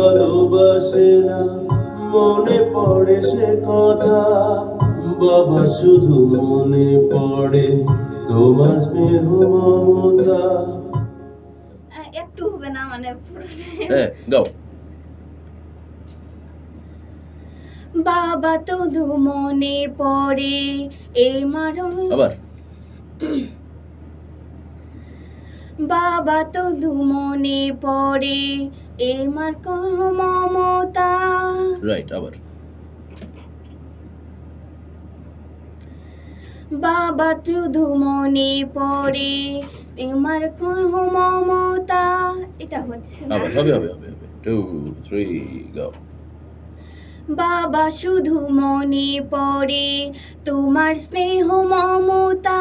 ভালোবাসে না মনে পড়ে সে কথা। বাবা শুধু মনে পড়ে তোমার স্নেহ মমতা। একটু হবে না মানে হ্যাঁ গাও বাবা তদু মনে পড়ে এ মারো আবার। বাবা তদু মনে পড়ে এ মার মমতা। রাইট আবার। বাবা শুধু মনে পড়ে তোমার কহ মমতা। এটা হচ্ছে। আবার হবে হবে হবে টু থ্রি গাও বাবা শুধু মনে পড়ে তোমার স্নেহ মমতা।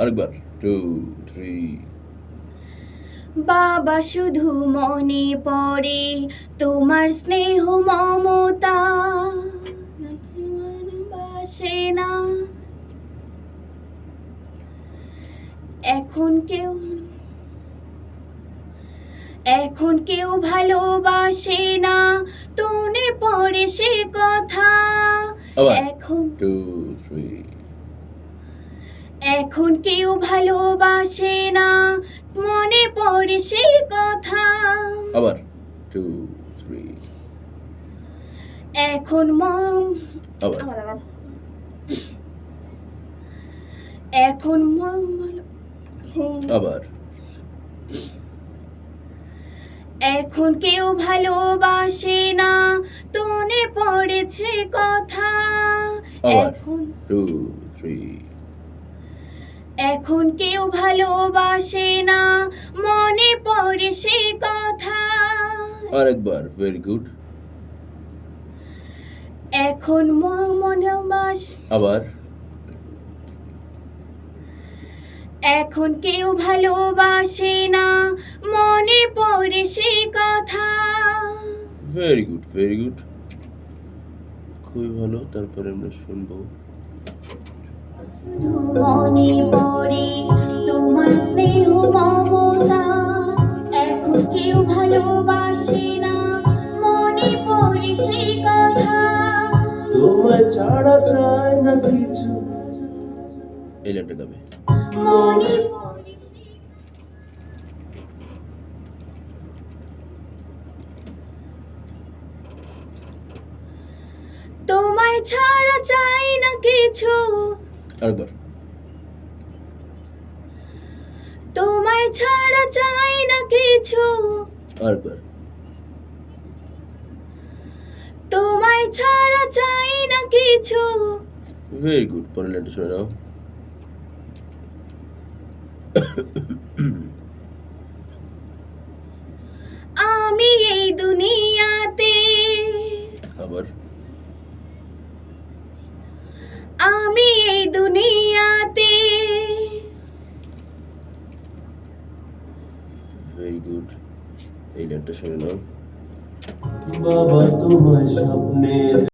আরেকবার। টু থ্রি বাবা শুধু মনে পড়ে তোমার স্নেহ মমতা। বাসে না। এখন কেউ এখন কেউ ভালোবাসে না তোনে পড়ে সে কথা। এখন টু থ্রি এখন কেউ ভালোবাসে না মনে পড়ে সে কথা। আবার টু থ্রি এখন আবার। আবার এখন মম আবার। এখন কেউ ভালোবাসে না তোনে পড়েছে কথা। এখন টু থ্রি এখন কেউ ভালোবাসে না মনে পড়ে সে কথা। আরেকবার ভেরি গুড এখন মনে বাস। আবার। এখন কেউ ভালোবাসে না মনে পড়ে সে কথা। ভেরি গুড ভেরি গুড খুবই ভালো তারপরে আমরা শুনব। মনে পড়ে তোমার স্নেহ মমতা। এখন কেউ ভালোবাসে না মনে পড়ে সে কথা। তোমায় ছাড়া চায় না কিছু। এই লাইনটা গাবে মনে পড়ে তোমায় ছাড়া চাই না কিছু। আরেকবার। তোমায় ছাড়া চাই না কিছু। আরেকবার। তোমায় ছাড়া চাই না কিছু। ভেরি গুড পরের লাইনটা শুনে নাও। আমি এই দুনিয়াতে আবার। আমি এই দুনিয়াতে। ভেরি গুড এই গানটা শুনে নাও। বাবা তোমার স্বপ্নে